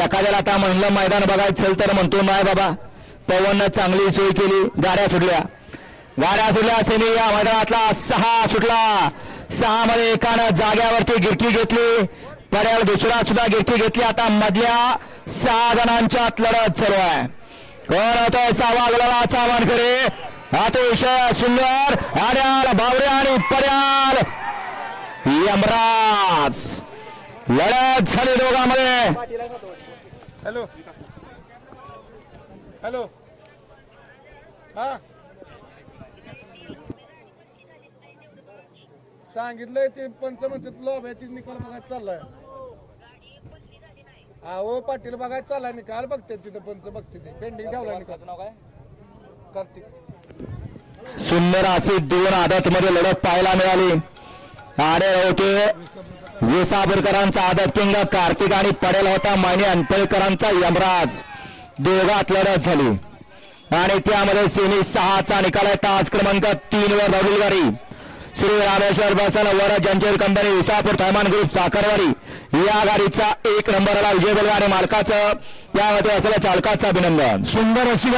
एखाद्याला आता म्हणलं मैदान बघायचं असेल तर म्हणतो नाही बाबा पवननं चांगली सोय केली गाड्या सुटल्या. गाड्या सुटल्या सेमी या मैदानातला सहा सुटला. सहा मध्ये एकानं जाग्यावरती गिरकी घेतली. पर्याय दुसरा सुद्धा गिरकी घेतली. आता मधल्या सहा जणांच्यात लढत चालू आहे. कोण होतोय सहावा गुलाबाचा मानकरी अतिशय सुंदर आर्याल बावरे आणि पर्याल यमराज. लढत झाली दोघांमध्ये. हॅलो. हॅलो. हा? सांगितलंय ते पंच म्हणते तुला तीच निकाल बघायला चाललाय. अहो पाटील बघायला चाललाय निकाल बघते तिथं पंच बघते ते. पेंडिंग ठेवलाय निकाल नाव काय? कार्तिक. सुंदर अशी दोन आदत मध्ये लढत पाहायला मिळाली. आडे होते. विसाबरकरांचा आदत किंग कार्तिक आणि पडेल होता माने अंतळकरांचा यमराज. दोघात लढत झाली. आणि त्यामध्ये सेमी सहाचा निकाल आहे. तास क्रमांक तीन वर रविवारी श्री रामेश्वर बसन वर जंजीर कंपनी विसापूर थैमान ग्रुप साखरवारी या गाडीचा एक नंबरला विजय बलगा आणि मालकाचं. यामध्ये असलेल्या चालकाचं अभिनंदन. सुंदर अशी